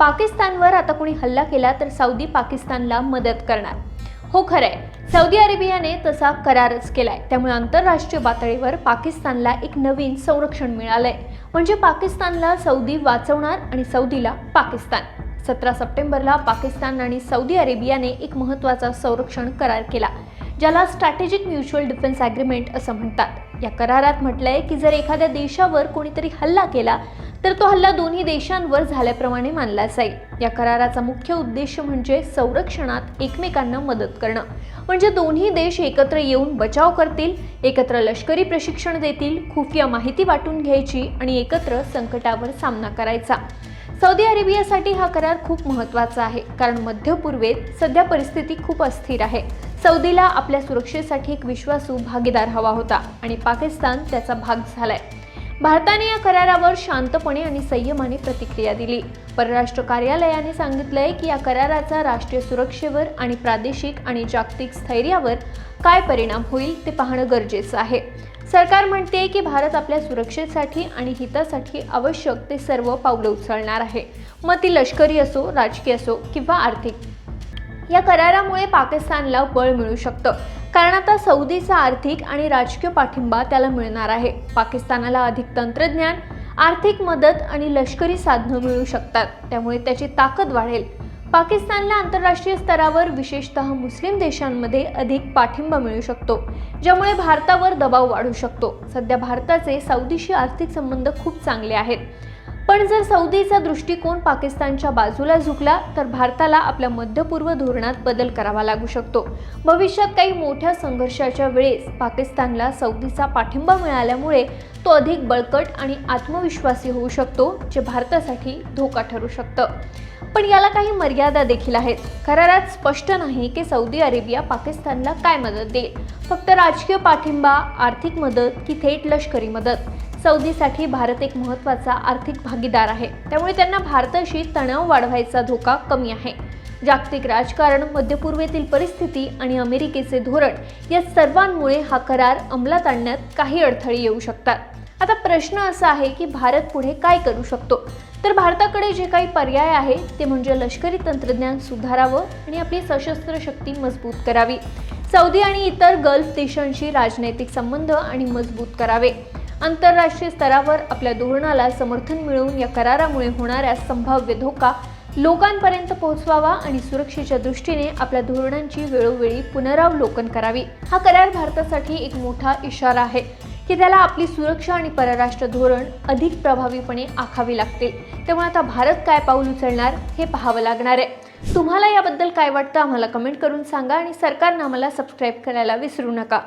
पाकिस्तानवर आता कोणी हल्ला केला तर सौदी पाकिस्तानला मदत करणार. हो खरंय. सौदी अरेबियाने तसा करारच केलाय. त्यामुळे आंतरराष्ट्रीय पातळीवर पाकिस्तानला एक नवीन संरक्षण मिळालंय. म्हणजे पाकिस्तानला सौदी वाचवणार आणि सौदीला पाकिस्तान. सतरा सप्टेंबरला पाकिस्तान आणि सौदी अरेबियाने एक महत्त्वाचा संरक्षण करार केला ज्याला स्ट्रॅटेजिक म्युच्युअल डिफेन्स ॲग्रीमेंट असं म्हणतात. या करारात म्हटलंय की जर एखाद्या देशावर कोणीतरी हल्ला केला तर तो हल्ला दोन्ही देशांवर झाल्याप्रमाणे मानला जाईल. या कराराचा मुख्य उद्देश म्हणजे संरक्षणात एकमेकांना मदत करणं. म्हणजे दोन्ही देश एकत्र येऊन बचाव करतील एकत्र लष्करी प्रशिक्षण देतील खुफिया माहिती वाटून घ्यायची आणि एकत्र संकटावर सामना करायचा. सौदी अरेबियासाठी हा करार खूप महत्त्वाचा आहे कारण मध्य पूर्वेत सध्या परिस्थिती खूप अस्थिर आहे. सौदीला आपल्या सुरक्षेसाठी एक विश्वासू भागीदार हवा होता आणि पाकिस्तान त्याचा भाग झालाय. भारताने या करारावर शांतपणे आणि संयमाने प्रतिक्रिया दिली. परराष्ट्र कार्यालयाने सांगितलंय की या कराराचा राष्ट्रीय सुरक्षेवर आणि प्रादेशिक आणि जागतिक स्थैर्यावर काय परिणाम होईल ते पाहणं गरजेचं आहे. सरकार म्हणते की भारत आपल्या सुरक्षेसाठी आणि हितासाठी आवश्यक ते सर्व पावलं उचलणार आहे. मग ती लष्करी असो राजकीय असो किंवा आर्थिक. या करारामुळे पाकिस्तानला बळ मिळू शकतं. कारण आता सौदीचा आर्थिक आणि राजकीय पाठिंबा त्याला मिळणार आहे. पाकिस्तानाला अधिक तंत्रज्ञान आर्थिक मदत आणि लष्करी साधनं मिळू शकतात. त्यामुळे त्याची ताकद वाढेल. पाकिस्तानला आंतरराष्ट्रीय स्तरावर विशेषतः मुस्लिम देशांमध्ये अधिक पाठिंबा मिळू शकतो ज्यामुळे भारतावर दबाव वाढू शकतो. सध्या भारताचे सौदीशी आर्थिक संबंध खूप चांगले आहेत. पण जर सौदीचा दृष्टिकोन पाकिस्तानच्या बाजूला झुकला तर भारताला आपल्या मध्यपूर्व धोरणात बदल करावा लागू शकतो. भविष्यात काही मोठ्या संघर्षाच्या वेळेस पाकिस्तानला सौदीचा पाठिंबा मिळाल्यामुळे तो अधिक बळकट आणि आत्मविश्वासी होऊ शकतो जे भारतासाठी धोका ठरू शकतं. पण याला काही मर्यादा देखील आहेत. करारात स्पष्ट नाही की सौदी अरेबिया पाकिस्तानला काय मदत देईल. फक्त राजकीय पाठिंबा आर्थिक मदत की थेट लष्करी मदत. सौदीसाठी भारत एक महत्त्वाचा आर्थिक भागीदार आहे. त्यामुळे त्यांना भारताशी तणाव वाढवायचा धोका कमी आहे. जागतिक राजकारण मध्यपूर्वेतील परिस्थिती आणि अमेरिकेचे धोरण या सर्वांमुळे हा करार अंमलात आणण्यात काही अडथळे येऊ शकतात. आता प्रश्न असा आहे की भारत पुढे काय करू शकतो? तर भारताकडे जे काही पर्याय आहे ते म्हणजे लष्करी तंत्रज्ञान सुधारावं आणि आपली सशस्त्र शक्ती मजबूत करावी. सौदी आणि इतर गल्फ देशांशी राजनैतिक संबंध आणि मजबूत करावे. आंतरराष्ट्रीय स्तरावर आपल्या धोरणाला समर्थन मिळवून या करारामुळे होणाऱ्या संभाव्य धोका लोकांपर्यंत पोहोचवावा आणि सुरक्षेच्या दृष्टीने आपल्या धोरणांची वेळोवेळी पुनरावलोकन करावी. हा करार भारतासाठी एक मोठा इशारा आहे की त्याला आपली सुरक्षा आणि परराष्ट्र धोरण अधिक प्रभावीपणे आखावी लागतील. त्यामुळे आता भारत काय पाऊल उचलणार हे पाहावं लागणार आहे. तुम्हाला याबद्दल काय वाटतं आम्हाला कमेंट करून सांगा आणि सरकारनं आम्हाला सबस्क्राईब करायला विसरू नका.